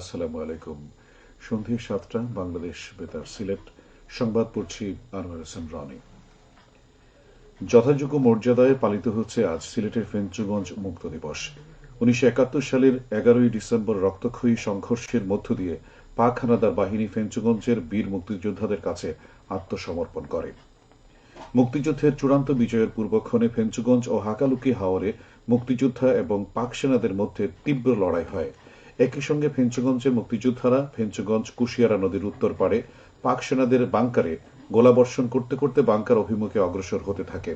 আসসালামু আলাইকুম। সন্ধে সাতটা, বাংলাদেশ বেতার সিলেট। সংবাদ পড়ছি আনোয়ার হোসেন রনি। যথাযোগ্য মর্যাদায় পালিত হচ্ছে আজ সিলেটের ফেঞ্চুগঞ্জ মুক্ত দিবস। উনিশশো একাত্তর সালের এগারোই ডিসেম্বর রক্তক্ষয়ী সংঘর্ষের মধ্য দিয়ে পাক হানাদার বাহিনী ফেঞ্চুগঞ্জের বীর মুক্তিযোদ্ধাদের কাছে আত্মসমর্পণ করে। মুক্তিযুদ্ধের চূড়ান্ত বিজয়ের পূর্বক্ষণে ফেঞ্চুগঞ্জ ও হাকালুকি হাওরে মুক্তিযোদ্ধা এবং পাক সেনাদের মধ্যে তীব্র লড়াই হয়। একই সঙ্গে ফেঞ্চুগঞ্জের মুক্তিযোদ্ধারা ফেঞ্চগঞ্জ কুশিয়ারা নদীর উত্তর পারে পাক সেনাদের বাংকারে গোলাবর্ষণ করতে করতে বাংকার অভিমুখে অগ্রসর হতে থাকে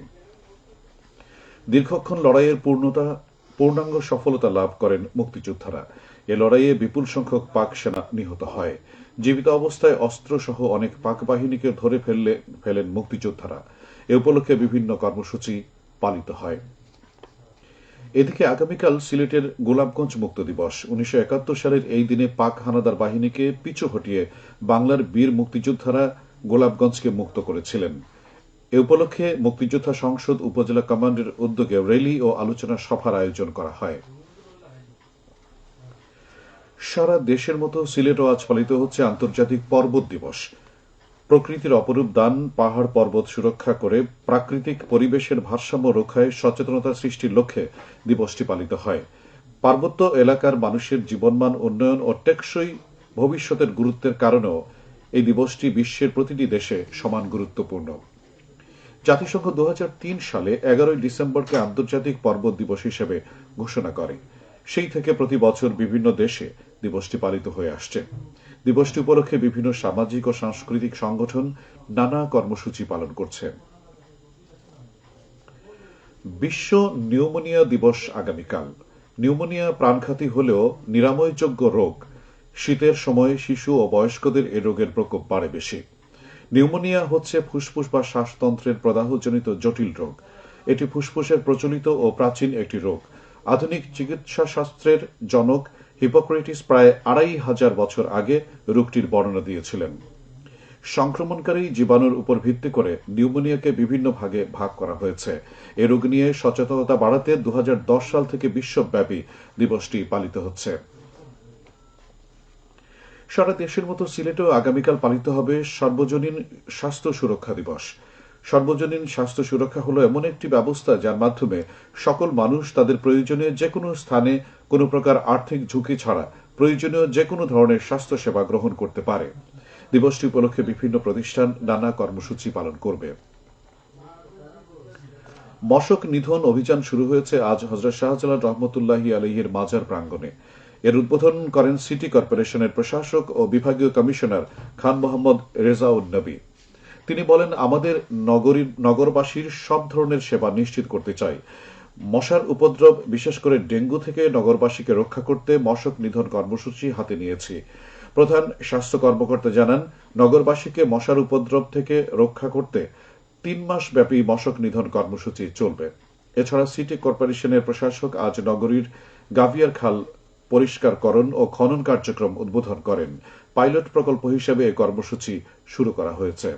দীর্ঘক্ষণ লড়াইয়ের পূর্ণতা, পূর্ণাঙ্গ সফলতা লাভ করেন মুক্তিযোদ্ধারা। এ লড়াইয়ে বিপুল সংখ্যক পাক সেনা নিহত হয়। জীবিত অবস্থায় অস্ত্র সহ অনেক পাক বাহিনীকে ধরে ফেললে, ফেলেন মুক্তিযোদ্ধারা। এ উপলক্ষে বিভিন্ন কর্মসূচি পালিত হয়। এদিকে আগামীকাল সিলেটের গোলাপগঞ্জ মুক্ত দিবস। উনিশশো একাত্তর সালের এই দিনে পাক হানাদার বাহিনীকে পিছু হটিয়ে বাংলার বীর মুক্তিযোদ্ধারা গোলাপগঞ্জকে মুক্ত করেছিলেন। এ উপলক্ষে মুক্তিযোদ্ধা সংসদ উপজেলা কমান্ডের উদ্যোগে র্যালি ও আলোচনা সভার আয়োজন করা হয়। সারা দেশের মতো সিলেটও আজ পালিত হচ্ছে আন্তর্জাতিক পর্বত দিবস। প্রকৃতির অপরূপ দান, পাহাড় পর্বত সুরক্ষা করে প্রাকৃতিক পরিবেশের ভারসাম্য রক্ষায় সচেতনতা সৃষ্টির লক্ষ্যে দিবসটি পালিত হয়। পার্বত্য এলাকার মানুষের জীবনমান উন্নয়ন ও টেকসই ভবিষ্যতের গুরুত্বের কারণেও এই দিবসটি বিশ্বের প্রতিটি দেশে সমান গুরুত্বপূর্ণ। জাতিসংঘ দু হাজার তিন সালে এগারোই ডিসেম্বরকে আন্তর্জাতিক পর্বত দিবস হিসেবে ঘোষণা করে। সেই থেকে প্রতি বছর বিভিন্ন দেশে দিবসটি পালিত হয়ে আসছে। দিবসটি উপলক্ষে বিভিন্ন সামাজিক ও সাংস্কৃতিক সংগঠন নানা কর্মসূচি পালন করছে। বিশ্ব নিউমোনিয়া দিবস আগামীকাল। নিউমোনিয়া প্রাণঘাতী হলেও নিরাময়যোগ্য রোগ। শীতের সময় শিশু ও বয়স্কদের এ রোগের প্রকোপ বাড়ে বেশি। নিউমোনিয়া হচ্ছে ফুসফুস বা শ্বাসতন্ত্রের প্রদাহজনিত জটিল রোগ। এটি ফুসফুসের প্রচলিত ও প্রাচীন একটি রোগ। আধুনিক চিকিৎসা শাস্ত্রের জনক হিপোক্রেটিস প্রায় আড়াই হাজার বছর আগে রোগটির বর্ণনা দিয়েছিলেন। সংক্রমণকারী জীবাণুর উপর ভিত্তি করে নিউমোনিয়াকে বিভিন্ন ভাগে ভাগ করা হয়েছে। এ রোগ নিয়ে সচেতনতা বাড়াতে দু হাজার দশ সাল থেকে বিশ্বব্যাপী দিবসটি পালিত হচ্ছে। সারা দেশের মতো সিলেটেও আগামীকাল পালিত হবে সর্বজনীন স্বাস্থ্য সুরক্ষা দিবস। সর্বজনীন স্বাস্থ্য সুরক্ষা হলো এমন একটি ব্যবস্থা যার মাধ্যমে সকল মানুষ তাদের প্রয়োজনীয় যে কোনো স্থানে কোনো প্রকার আর্থিক ঝুঁকি ছাড়া প্রয়োজনীয় যে কোনো ধরনের স্বাস্থ্য সেবা গ্রহণ করতে পারে। দিবসটি উপলক্ষে বিভিন্ন প্রতিষ্ঠান নানা কর্মসূচি পালন করবে। মশক নিধন অভিযান শুরু হয়েছে আজ হজরত শাহজালাল রহমতুল্লাহি আলহির মাজার প্রাঙ্গণে। এর উদ্বোধন করেন সিটি কর্পোরেশনের প্রশাসক ও বিভাগীয় কমিশনার খান মোহাম্মদ রেজাউল নবী তিনি বলেন, আমাদের নগরীর নগরবাসীর সব ধরনের সেবা নিশ্চিত করতে চাই। মশার উপদ্রব, বিশেষ করে ডেঙ্গু থেকে নগরবাসীকে রক্ষা করতে মশক নিধন কর্মসূচি হাতে নিয়েছি। প্রধান স্বাস্থ্য কর্মকর্তা জানান, নগরবাসীকে মশার উপদ্রব থেকে রক্ষা করতে তিন মাস ব্যাপী মশক নিধন কর্মসূচি চলবে। এছাড়া সিটি কর্পোরেশনের প্রশাসক আজ নগরীর গাভিয়ার খাল পরিষ্কারকরণ ও খনন কার্যক্রম উদ্বোধন করেন। পাইলট প্রকল্প হিসেবে এই কর্মসূচি শুরু করা হয়েছে।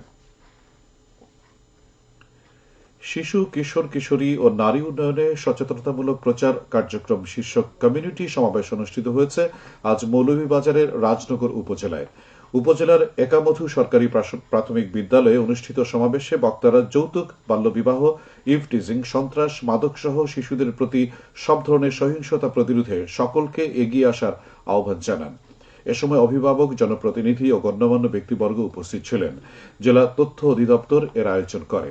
শিশু, কিশোর, কিশোরী ও নারী উন্নয়নে সচেতনতামূলক প্রচার কার্যক্রম শীর্ষক কমিউনিটি সমাবেশ অনুষ্ঠিত হয়েছে আজ মৌলভীবাজারের রাজনগর উপজেলায়। উপজেলার একামধু সরকারি প্রাথমিক বিদ্যালয়ে অনুষ্ঠিত সমাবেশে বক্তারা যৌতুক, বাল্যবিবাহ ইভটিজিং সন্ত্রাস, মাদকসহ শিশুদের প্রতি সব ধরনের সহিংসতা প্রতিরোধে সকলকে এগিয়ে আসার আহ্বান জানান। এ সময় অভিভাবক, জনপ্রতিনিধি ও গণ্যমান্য ব্যক্তিবর্গ উপস্থিত ছিলেন। জেলা তথ্য অধিদপ্তর এর আয়োজন করে।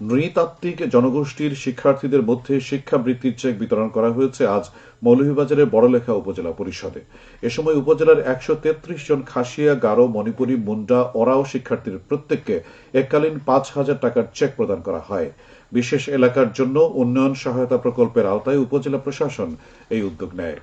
নৃতাত্ত্বিক জনগোষ্ঠীর শিক্ষার্থীদের মধ্যে শিক্ষাবৃত্তির চেক বিতরণ করা হয়েছে আজ মৌলভীবাজারের বড়লেখা উপজেলা পরিষদে। এ সময় উপজেলার একশো তেত্রিশ জন খাসিয়া, গারো, মণিপুরী, মুন্ডা, ওরাও শিক্ষার্থীর প্রত্যেককে এককালীন পাঁচ হাজার টাকার চেক প্রদান করা হয়। বিশেষ এলাকার জন্য উন্নয়ন সহায়তা প্রকল্পের আওতায় উপজেলা প্রশাসন এই উদ্যোগ নেয়।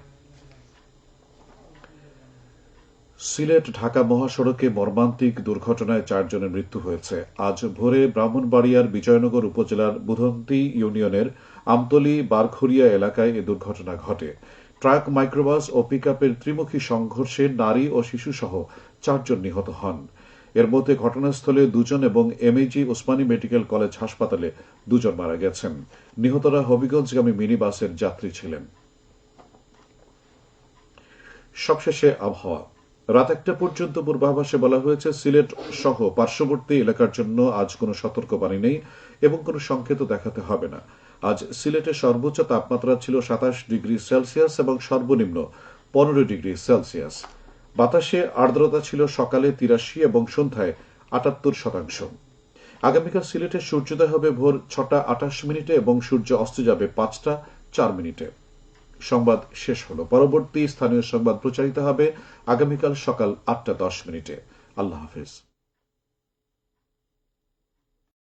সিলেট, ঢাকা মহাসড়কে মর্মান্তিক দুর্ঘটনায় চারজনের মৃত্যু হয়েছে। আজ ভোরে ব্রাহ্মণবাড়িয়ার বিজয়নগর উপজেলার বুধন্তি ইউনিয়নের আমতলি বারখরিয়া এলাকায় এ দুর্ঘটনা ঘটে। ট্রাক, মাইক্রোবাস ও পিকআপের ত্রিমুখী সংঘর্ষে নারী ও শিশুসহ চারজন নিহত হন। এর মধ্যে ঘটনাস্থলে দুজন এবং এমএজি ওসমানী মেডিকেল কলেজ হাসপাতালে দুজন মারা গেছেন। নিহতরা হবিগঞ্জগামী মিনি বাসের যাত্রী ছিলেন। সবশেষে আবহাওয়া। রাত একটা পর্যন্ত পূর্বাভাসে বলা হয়েছে, সিলেট সহ পার্শ্ববর্তী এলাকার জন্য আজ কোনো সতর্কবাণী নেই এবং কোনো সংকেত দেখাতে হবে না। আজ সিলেটের সর্বোচ্চ তাপমাত্রা ছিল সাতাশ ডিগ্রি সেলসিয়াস এবং সর্বনিম্ন পনেরো ডিগ্রি সেলসিয়াস। বাতাসে আর্দ্রতা ছিল সকালে তিরাশি এবং সন্ধ্যায় আটাত্তর শতাংশ। আগামীকাল সিলেটে সূর্যোদয় হবে ভোর ছটা আঠাশ মিনিটে এবং সূর্য অস্ত যাবে পাঁচটা চার মিনিটে। সংবাদ শেষ হল। পরবর্তী স্থানীয় সংবাদ প্রচারিত হবে আগামীকাল সকাল আটটা দশ মিনিটে। আল্লাহ হাফিজ।